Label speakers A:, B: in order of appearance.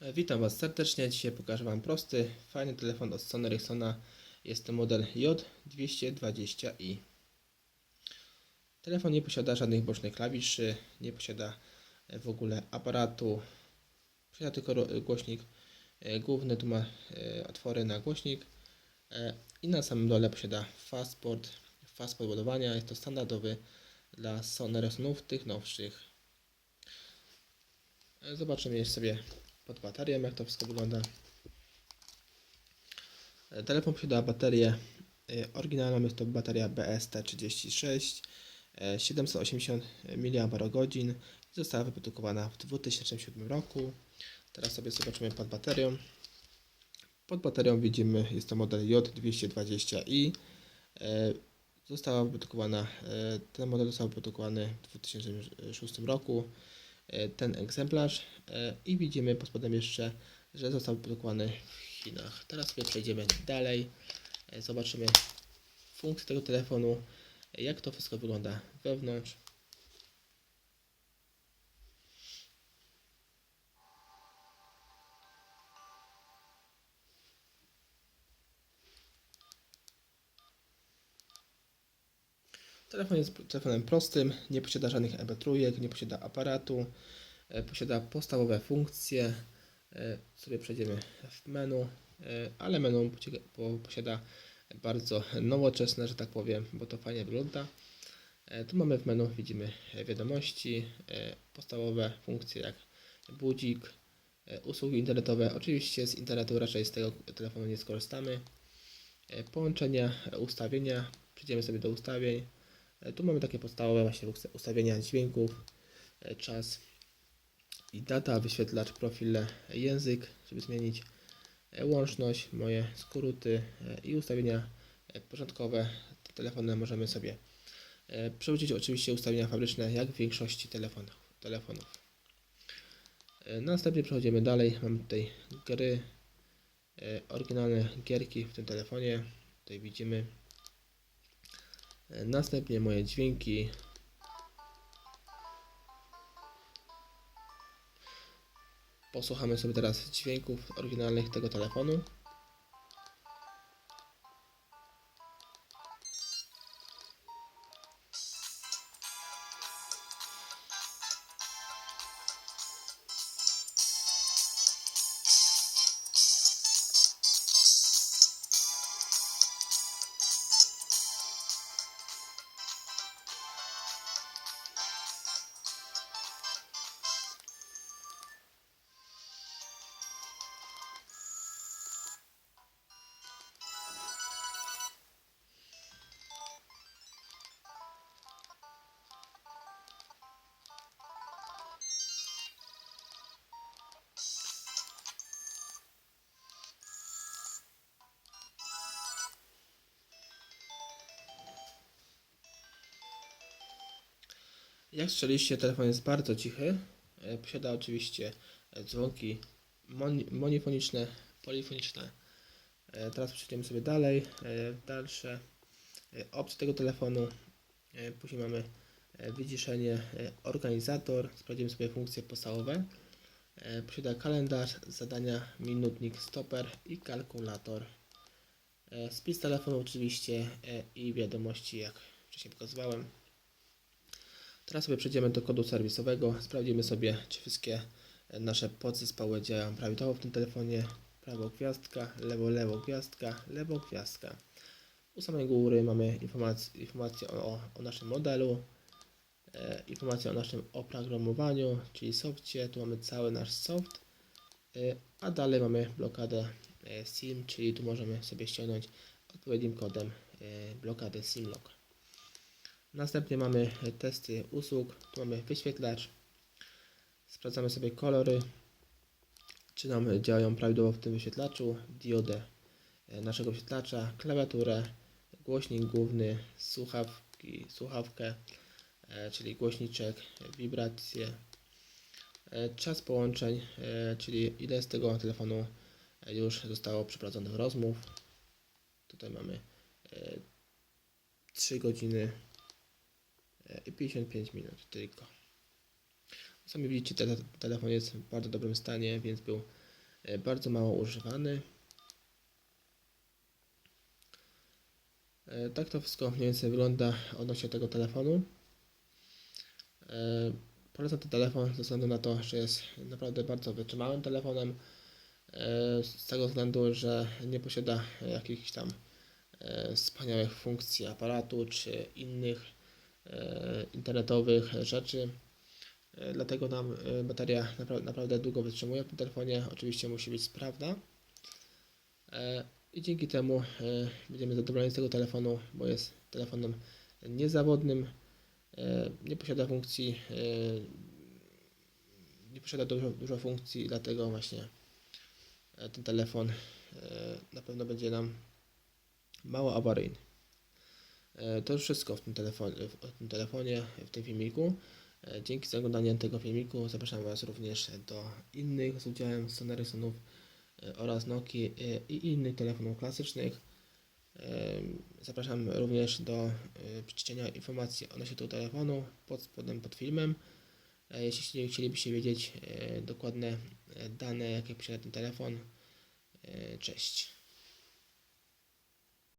A: E, Witam Was serdecznie. Dzisiaj pokażę Wam prosty, fajny telefon od Sony Ericssona. Jest to model J220i. Telefon nie posiada żadnych bocznych klawiszy, nie posiada e, w ogóle aparatu. Posiada tylko ro- głośnik e, główny, tu ma e, otwory na głośnik e, i na samym dole posiada fastport, fastport ładowania. Jest to standardowy dla Sony Ericssonów, tych nowszych. E, Zobaczymy jeszcze sobie pod baterią, jak to wszystko wygląda. E, Telefon posiada baterię e, oryginalną, jest to bateria BST36 e, 780 mAh została wyprodukowana w 2007 roku. Teraz sobie zobaczymy pod baterią. Pod baterią widzimy, jest to model J220i. E, Została wyprodukowana, ten model został wyprodukowany w 2006 roku ten egzemplarz e, i widzimy pod spodem jeszcze, że został wyprodukowany w Chinach. Teraz sobie przejdziemy dalej, e, zobaczymy funkcję tego telefonu, e, jak to wszystko wygląda wewnątrz. Telefon jest telefonem prostym, nie posiada żadnych MP3, nie posiada aparatu, e, posiada podstawowe funkcje. E, Sobie przejdziemy w menu, e, ale menu posiada bardzo nowoczesne, że tak powiem, bo to fajnie wygląda. Tu mamy w menu, widzimy wiadomości, podstawowe funkcje jak budzik, usługi internetowe. Oczywiście z internetu raczej z tego telefonu nie skorzystamy. Połączenia, ustawienia, przejdziemy sobie do ustawień. E, Tu mamy takie podstawowe właśnie usta- ustawienia dźwięków, e, czas i data, wyświetlacz, profile, e, język, żeby zmienić łączność, moje skróty i ustawienia e, porządkowe. Te telefony możemy sobie przerzucić oczywiście ustawienia fabryczne, jak w większości telefonów. telefonów. Następnie przechodzimy dalej. Mamy tutaj gry, oryginalne gierki w tym telefonie. Tutaj widzimy Następnie moje dźwięki. Posłuchamy sobie teraz dźwięków oryginalnych tego telefonu. Jak słyszeliście, telefon jest bardzo cichy. E, Posiada oczywiście e, dzwonki moni- monifoniczne, polifoniczne. E, Teraz przejdziemy sobie dalej. Dalsze opcje tego telefonu. Później mamy wyciszenie, organizator. Sprawdzimy sobie funkcje podstawowe. Posiada kalendarz, zadania, minutnik, stoper i kalkulator. Spis telefonu oczywiście i wiadomości, jak wcześniej pokazywałem. Teraz sobie przejdziemy do kodu serwisowego. Sprawdzimy sobie, czy wszystkie e, nasze podzespoły działają prawidłowo w tym telefonie. Prawo gwiazdka, lewo, lewo gwiazdka, lewo gwiazdka. U samej góry mamy informację, informację o, o naszym modelu, e, informację o naszym oprogramowaniu, czyli softie. Tu mamy cały nasz soft, e, a dalej mamy blokadę e, SIM, czyli tu możemy sobie ściągnąć odpowiednim kodem e, blokadę SIMlock. Następnie mamy testy usług. Tu mamy wyświetlacz. Sprawdzamy sobie kolory, czy nam działają prawidłowo w tym wyświetlaczu. Diodę e, naszego wyświetlacza, klawiaturę, głośnik główny, słuchawki, słuchawkę, e, czyli głośniczek, wibracje, e, czas połączeń, czyli ile z tego telefonu już zostało przeprowadzonych rozmów. Tutaj mamy e, 3 godziny i 55 minut tylko. Sami widzicie, tele, telefon jest w bardzo dobrym stanie, więc był e, bardzo mało używany. E, Tak to wszystko mniej więcej wygląda odnośnie tego telefonu. E, Polecam ten telefon ze względu na to, że jest naprawdę bardzo wytrzymałym telefonem. Z tego względu, że nie posiada jakichś tam wspaniałych funkcji aparatu czy innych internetowych rzeczy. E, Dlatego nam e, bateria napra- naprawdę długo wytrzymuje w tym telefonie. Oczywiście musi być sprawna. E, I dzięki temu e, będziemy zadowoleni z tego telefonu, bo jest telefonem niezawodnym. E, Nie posiada funkcji, e, nie posiada dużo, dużo funkcji, dlatego właśnie e, ten telefon e, na pewno będzie nam mało awaryjny. E, To już wszystko w tym, telefonie, w tym telefonie, w tym filmiku. E, Dzięki za oglądanie tego filmiku zapraszam Was również do innych z udziałem Sony Ericssonów e, oraz Nokii e, i innych telefonów klasycznych. Zapraszam również do przeczytania informacji odnośnie tego telefonu pod spodem pod filmem. Jeśli chcielibyście wiedzieć dokładne dane, jakie posiada ten telefon, cześć.